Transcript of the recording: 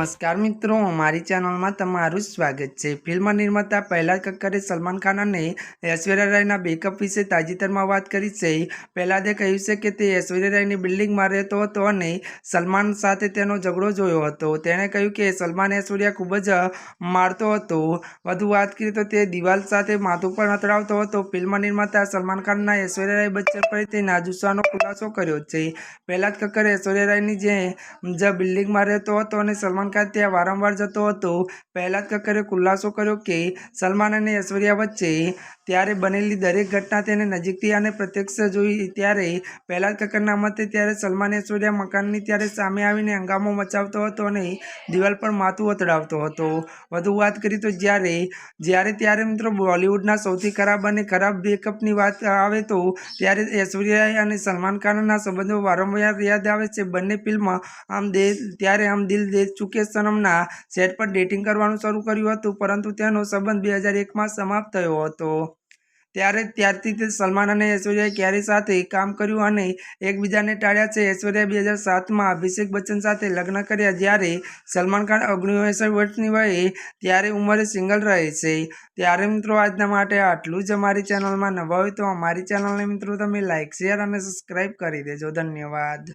નમસ્કાર મિત્રો, મારી ચેનલમાં તમારું સ્વાગત છે. ફિલ્મ નિર્માતા પહેલાદ કક્કરે સલમાન ખાન અને ઐશ્વર્યા રાયના બેકઅપ વિશે તાજેતરમાં વાત કરી છે. પહેલાદે કહ્યું છે કે તે ઐશ્વર્યા રાયની બિલ્ડિંગમાં રહેતો હતો અને સલમાન સાથે તેનો ઝઘડો જોયો હતો. તેણે કહ્યું કે સલમાન ઐશ્વર્યા ખૂબ જ મારતો હતો. વધુ વાત કરીએ તો તે દિવાલ સાથે માથું પણ અથડાવતો હતો. ફિલ્મ નિર્માતા સલમાન ખાનના ઐશ્વર્યા રાય બચ્ચન પર તે નાજુસાનો ખુલાસો કર્યો છે. પહેલાદ કક્કર ઐશ્વર્યા રાયની જે જ બિલ્ડિંગમાં રહેતો હતો અને સલમાન ખાન ત્યાં વારંવાર જતો હતો. પહેલાદ કક્કરે ખુલાસો કર્યો કે સલમાન અને ઐશ્વર્યા વચ્ચે ત્યારે બનેલી દરેક ઘટના તેને નજીકથી અને પ્રત્યક્ષ જોઈ ત્યારે પહેલાદ કક્કરના મતે ત્યારે સલમાન ઐશ્વર્યા મકાનની ત્યારે સામે આવીને હંગામો મચાવતો હતો અને દિવાલ પર માથું અથડાવતો હતો. વધુ વાત કરી તો જ્યારે જ્યારે ત્યારે મિત્રો બોલિવૂડના સૌથી ખરાબ અને ખરાબ બ્રેકઅપની વાત આવે તો ત્યારે ઐશ્વર્યા અને સલમાન ખાનના સંબંધો વારંવાર યાદ આવે છે. બંને ફિલ્મ આમ દે, ત્યારે આમ દિલ દે ચૂકે સનમના સેટ પર ડેટિંગ કરવાનું શરૂ કર્યું હતું, પરંતુ તેનો સંબંધ બે હજાર એકમાં સમાપ્ત થયો હતો. ત્યારે ત્યારથી તે સલમાન અને ઐશ્વર્યાએ કેરી સાથે કામ કર્યું અને એકબીજાને ટાળ્યા છે. ઐશ્વર્યા બે હજાર સાતમાં અભિષેક બચ્ચન સાથે લગ્ન કર્યા જ્યારે સલમાન ખાન ઓગણીસઠ વર્ષની વયે ત્યારે ઉંમરે સિંગલ રહે છે. ત્યારે મિત્રો આજના માટે આટલું જ અમારી ચેનલમાં નવા હોય તો અમારી ચેનલને મિત્રો તમે લાઇક શેર અને સબસ્ક્રાઈબ કરી દેજો. ધન્યવાદ.